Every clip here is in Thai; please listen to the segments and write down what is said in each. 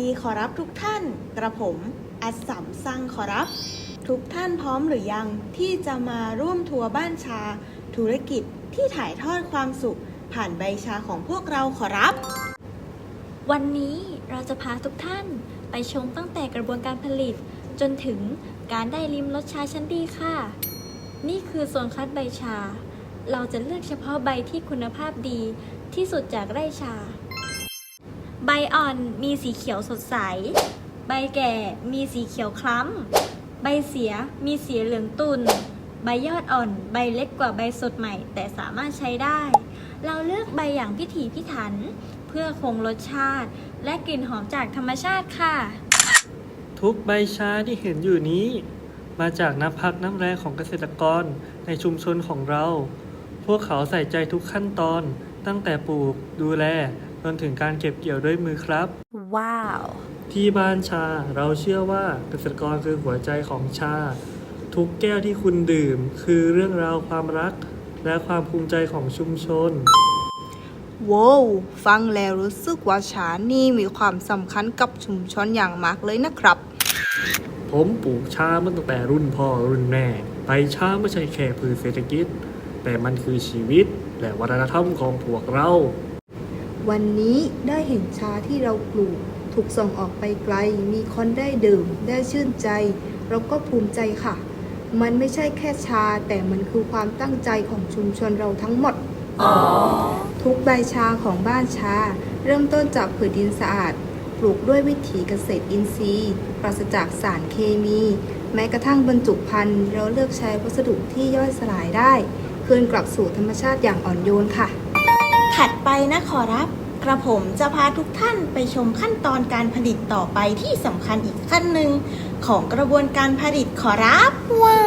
ดีขอรับทุกท่าน กระผมอัสสัมซังขอรับ ทุกท่านพร้อมหรือยังที่จะมาร่วมทัวร์บ้านชา ธุรกิจที่ถ่ายทอดความสุข ผ่านใบชาของพวกเราขอรับ วันนี้เราจะพาทุกท่านไปชมตั้งแต่กระบวนการผลิต จนถึงการได้ริมรสชาชั้นดีค่ะ นี่คือโซนคัดใบชา เราจะเลือกเฉพาะใบที่คุณภาพดีที่สุดจากไร่ชา ใบอ่อนมีสีเขียวสดใส ใบแก่มีสีเขียวคล้ำ ใบเสียมีสีเหลืองตุนใบยอดอ่อน ใบเล็กกว่าใบสดใหม่ แต่สามารถใช้ได้ เราเลือกใบอย่างพิถีพิถัน เพื่อคงรสชาติ และกลิ่นหอมจากธรรมชาติค่ะ ทุกใบชาที่เห็นอยู่นี้ มาจากน้ำพักน้ำแรงของเกษตรกรในชุมชนของเรา พวกเขาใส่ใจทุกขั้นตอนตั้งแต่ปลูกดูแล จนถึงการเก็บเกี่ยวด้วยมือครับ ว้าว ที่บ้านชาเราเชื่อว่าเกษตรกรคือหัวใจของชา ทุกแก้วที่คุณดื่ม คือเรื่องราวความรัก และความภูมิใจของชุมชนว้าวฟังแล้วรู้สึกว่าชานี่มีความสำคัญกับชุมชนอย่างมากเลยนะครับ ผมปลูกชามาตั้งแต่รุ่นพ่อรุ่นแม่ใบชาไม่ใช่แค่พืชเศรษฐกิจ แต่มันคือชีวิตและวัฒนธรรมของพวกเรา วันนี้ได้เห็นชาที่เราปลูก ถูกส่งออกไปไกล มีคนได้ดื่ม ได้ชื่นใจ เราก็ภูมิใจค่ะ มันไม่ใช่แค่ชา แต่มันคือความตั้งใจของชุมชนเราทั้งหมด ทุกใบชาของบ้านชา เริ่มต้นจากผืนดินสะอาด ปลูกด้วยวิถีเกษตรอินทรีย์ ปราศจากสารเคมี แม้กระทั่งบรรจุภัณฑ์เราเลือกใช้วัสดุที่ย่อยสลายได้ คืนกลับสู่ธรรมชาติอย่างอ่อนโยนค่ะ ถัดไปนะขอรับกระผมจะพาทุกท่านไปชมขั้นตอนการผลิตต่อไปที่สำคัญอีกขั้นหนึ่งของกระบวนการผลิตขอรับว่า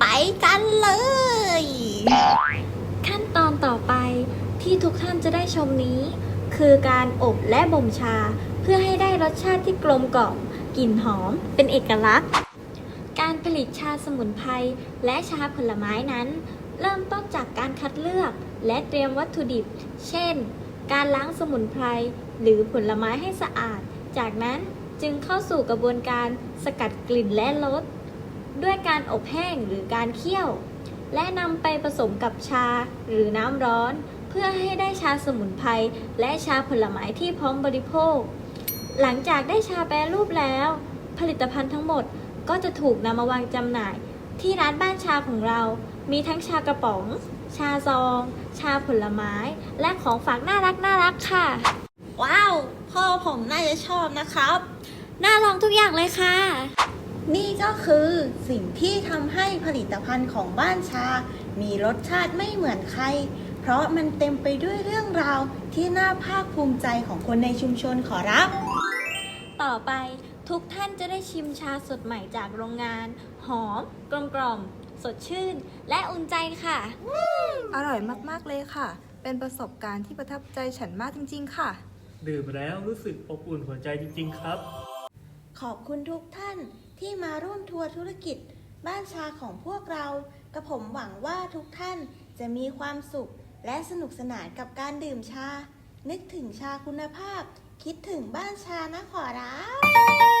ไปกันเลย ขั้นตอนต่อไปที่ทุกท่านจะได้ชมนี้ คือการอบและบ่มชา เพื่อให้ได้รสชาติที่กลมกล่อมกลิ่นหอม เป็นเอกลักษณ์ การผลิตชาสมุนไพรและชาผลไม้นั้น เริ่มต้นจากการคัดเลือก และเตรียมวัตถุดิบ เช่น การล้างสมุนไพร หรือผลไม้ให้สะอาด จากนั้นจึงเข้าสู่กระบวนการสกัดกลิ่นและรสด้วยการอบแห้งหรือการเคี่ยว และนำไปผสมกับชาหรือน้ำร้อน เพื่อให้ได้ชาสมุนไพรและชาผลไม้ที่พร้อมบริโภค หลังจากได้ชาแปรรูปแล้ว ผลิตภัณฑ์ทั้งหมดก็จะถูกนำมาวางจำหน่ายที่ร้านบ้านชาของเรา มีทั้งชากระป๋อง ชาซอง ชาผลไม้ และของฝากน่ารักน่ารักค่ะ ว้าว พ่อผมน่าจะชอบนะครับ น่าลองทุกอย่างเลยค่ะ นี่ก็คือสิ่งที่ทำให้ผลิตภัณฑ์ของบ้านชา มีรสชาติไม่เหมือนใคร เพราะมันเต็มไปด้วยเรื่องราวที่น่าภาคภูมิใจของคนในชุมชนขอรับ ต่อไปทุกท่านจะได้ชิมชาสดใหม่จากโรงงาน หอม กลมกล่อม สดชื่น และอุ่นใจค่ะ อร่อยมากๆเลยค่ะ เป็นประสบการณ์ที่ประทับใจฉันมากจริง ๆ ค่ะ ดื่มแล้วรู้สึกอบอุ่นหัวใจจริง ๆ ครับ ขอบคุณทุกท่านที่มาร่วมทัวร์ธุรกิจ บ้านชาของพวกเรา กระผมหวังว่าทุกท่านจะมีความสุข และสนุกสนานกับการดื่มชา นึกถึงชาคุณภาพ คิดถึงบ้านชานะขอรับ